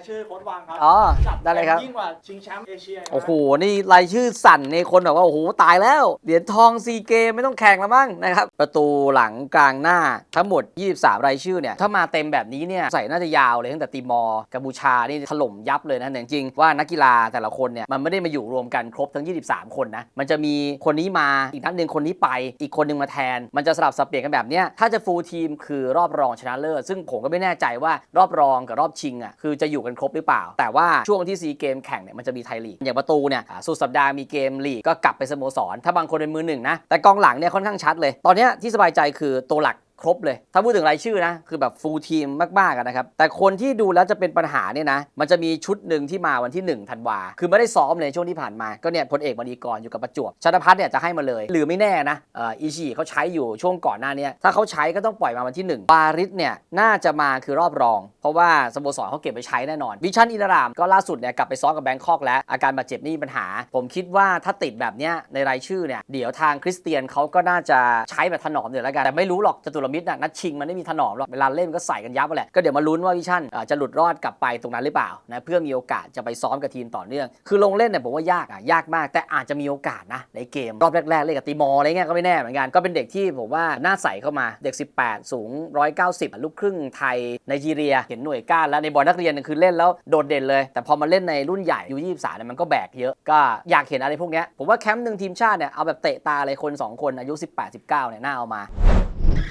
ายชื่อโค้ดวังครัอ๋อจัดได้เลยครับ ยิ่งกว่าชิงแชมป์เอเชียกนะโอ้โห นี่รายชื่อสั่นในคนแบบว่า โอ้โห ตายแล้ว เหรียญทองซีเกมไม่ต้องแข่งแล้วมั้งนะครับ ประตูหลังกลางหน้าทั้งหมด 23 รายชื่อเนี่ย ถ้ามาเต็มแบบนี้เนี่ย ใส่น่าจะยาวเลยตั้งแต่ตีมอร์กัมพูชา นี่ถล่มยับเลยนะแต่จริงๆว่านักกีฬาแต่ละคนเนี่ย มันไม่ได้มาอยู่รวมกันครบทั้ง 23 คนนะ มันจะมีคนนี้มา อีกนัดหนึ่งคนนี้ไป อีกคนหนึ่งมาแทน มันจะสลับสับเปลี่ยนกันแบบเนี้ย ถ้าจะฟูลทีมคือรอบรองชนะเลิศ ซึ่งผมก็ไม่แน่ใจว่ารอบรองกับรอบชิงอะ คือจะอยู่กันครบหรือเปล่า แต่ว่าช่วงที่ซีเกมแข่งเนี่ยมันจะมีไทยลีกอย่างประตูเนี่ยสุดสัปดาห์มีเกมลีกก็กลับไปสโมสร ถ้าบางคนเป็นมือหนึ่งนะแต่กองหลังเนี่ยค่อนข้างชัดเลย ตอนนี้ที่สบายใจคือตัวหลัก ครบเลย ถ้าพูดถึงรายชื่อนะ คือแบบฟูลทีมมากๆนะครับ แต่คนที่ดูแล้วจะเป็นปัญหาเนี่ยนะ มันจะมีชุดหนึ่งที่มาวันที่1ธันวา คือไม่ได้ซ้อมเลยช่วงที่ผ่านมา ก็เนี่ยพลเอกมณีกรอยู่กับประจวบชนพัฒน์เนี่ยจะให้มาเลย หรือไม่แน่นะอ,อีชีเขาใช้อยู่ช่วงก่อนหน้านี้ถ้าเขาใช้ก็ต้องปล่อยมาวันที่ 1 ปาริสเนี่ยน่าจะมาคือรอบรอง เพราะว่าสโมสรเขาเก็บไปใช้แน่นอนวิชันอินารามก็ล่าสุดเนี่ยกลับไปซ้อมกับแบงคอกแล้วอาการบาดเจ็บนี่ปัญหา ผมคิดว่าถ้าติดแบบเนี้ยในรายชื่อเนี่ยเดี๋ยวทางคริสเตียนเขาก็น่าจะใช้แบบถนอมเดี๋ยวแล้วกันแต่ไม่รู้หรอกจตุรมิตรน่ะนัดชิงมันไม่มีถนอมหรอกเวลาเล่นก็ใส่กันยับไปแหละ ก็เดี๋ยวมาลุ้นว่าวิชั่นจะหลุดรอดกลับไปตรงนั้นหรือเปล่านะเพื่อมีโอกาสจะไปซ้อมกับทีมต่อเนื่อง คือลงเล่นเนี่ยผมว่ายากอะยากมาก แต่อาจจะมีโอกาสนะในเกมรอบแรกๆเล่นกับตีมอร์อะไรเงี้ยก็ไม่แน่เหมือนกัน ก็เป็นเด็กที่ผมว่าน่าใส่เข้ามาเด็ก 18 สูง 190 ลูกครึ่งไทยไนจีเรียเห็นหน่วยก้านแล้วในบอลนักเรียนคือเล่นแล้วโดดเด่นเลย แต่พอมาเล่นในรุ่นใหญ่ยู23เนี่ยมันก็แบกเยอะก็อยากเห็นอะไรพวกเนี้ยผมว่าแคมป์หนึ่งทีมชาติเนี่ยเอาแบบเตะตาอะไรคนสองคนอายุ 18-19เนี่ยน่าเอามา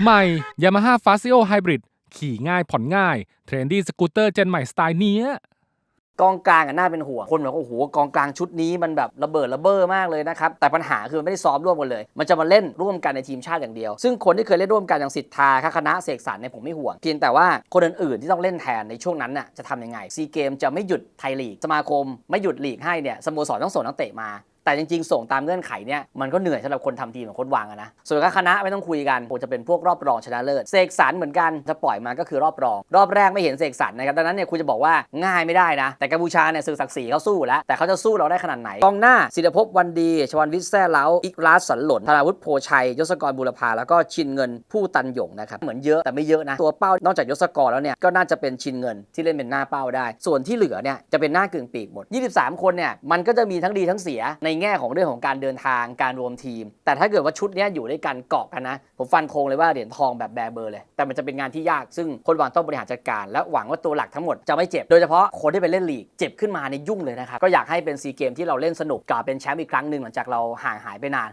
ใหม่ Yamaha f a s i o Hybrid ขี่ง่ายผ่อนง่าย เทรนดี้สกูตเตอร์เจนใหม่สไตล์เนี้ยกองกลางอะน่าเป็นห่วงคนบอกว่าโอ้โหกองกลางชุดนี้มันแบบระเบิดระเบ้อมากเลยนะครับแต่ปัญหาคือมันไม่ได้ซ้อมร่วมกันเลย มันจะมาเล่นร่วมกันในทีมชาติอย่างเดียว ซึ่งคนที่เคยเล่นร่วมกันอย่างสิทธาคคณะเสกสรรเนี่ยผมไม่ห่วง เพียงแต่ว่าคนอื่นๆที่ต้องเล่นแทนในช่วงนั้นน่ะจะทำยังไงซีเกมจะไม่หยุดไทยลีกสมาคม ไม่หยุดลีกให้เนี่ยสโมสรต้องส่งนักเตะมา แต่จริงๆ ส่งตามเงื่อนไขเนี่ยมันก็เหนื่อยสำหรับคนทำทีมของโค้ชวางอะนะ ส่วนคณะไม่ต้องคุยกันคงจะเป็นพวกรอบรองชนะเลิศเสกสรรเหมือนกันจะปล่อยมาก็คือรอบรอง รอบแรกไม่เห็นเสกสรรนะครับดังนั้นเนี่ยคุณจะบอกว่าง่ายไม่ได้นะ แต่กัมพูชาเนี่ยสื่อศักดิ์ศรีเขาสู้แล้วแต่เขาจะสู้เราได้ขนาดไหนกองหน้าศิลภพวันดีชวันวิทย์แซ่เล้าอิกราสสันหล่นธนาวุฒิโพชัยยศกรบุรพาแล้วก็ชินเงินผู้ตันหยงนะครับเหมือนเยอะแต่ไม่เยอะนะตัวเป้านอกจากยศกรแล้วเนี่ยก็น่าจะเป็นชินเงินที่เล่นเป็นหน้าเป้าได้ ส่วนที่เหลือเนี่ยจะเป็นหน้ากึ่งปีกหมด 23 คนเนี่ยมันก็จะมีทั้งดีทั้งเสียในแง่ของเรื่องของการเดินทางการรวมทีม แต่ถ้าเกิดว่าชุดนี้อยู่ด้วยกันเกาะกันนะ ผมฟันธงเลยว่าเหรียญทองแบบแบเบอร์เลย แต่มันจะเป็นงานที่ยากซึ่งคนวางต้องบริหารจัดการ และหวังว่าตัวหลักทั้งหมดจะไม่เจ็บ โดยเฉพาะคนที่ไปเล่นลีกเจ็บขึ้นมาในยยุ่งเลยนะครับก็อยากให้เป็นซีเกมที่เราเล่นสนุกกลับเป็นแชมป์อีกครั้งหนึ่งหลังจากเราห่างหายไปนาน